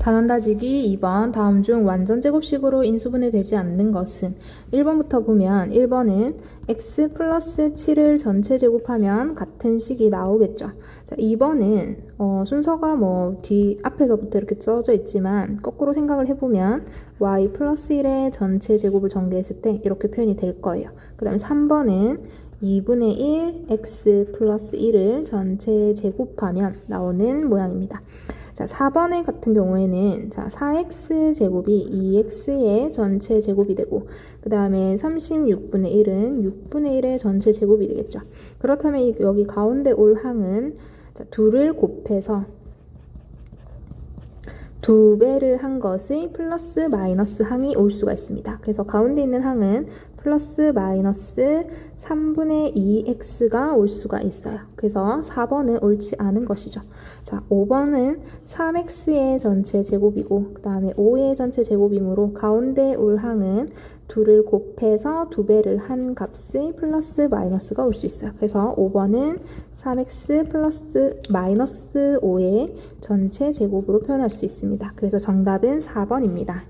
단원 다지기 2번 다음 중 완전 제곱식으로 인수분해 되지 않는 것은 1번부터 보면 1번은 x 플러스 7을 전체 제곱하면 같은 식이 나오겠죠. 자, 2번은 어, 순서가 뭐 뒤 앞에서부터 이렇게 써져 있지만 거꾸로 생각을 해보면 y 플러스 1의 전체 제곱을 전개했을 때 이렇게 표현이 될 거예요. 그 다음에 3번은 2분의 1 x 플러스 1을 전체 제곱하면 나오는 모양입니다. 자, 4번의 같은 경우에는 자, 4x 제곱이 2x의 전체 제곱이 되고 그 다음에 36분의 1은 6분의 1의 전체 제곱이 되겠죠. 그렇다면 이- 여기 가운데 올 항은 자, 2를 곱해서 두 배를 한 것의 플러스 마이너스 항이 올 수가 있습니다. 그래서 가운데 있는 항은 플러스 마이너스 3분의 2x가 올 수가 있어요. 그래서 4번은 옳지 않은 것이죠. 자, 5번은 3x의 전체 제곱이고 그 다음에 5의 전체 제곱이므로 가운데 올 항은 둘을 곱해서 두 배를 한 값의 플러스 마이너스가 올 수 있어요. 그래서 5번은 3x 플러스 마이너스 5의 전체 제곱으로 표현할 수 있습니다. 그래서 정답은 4번입니다.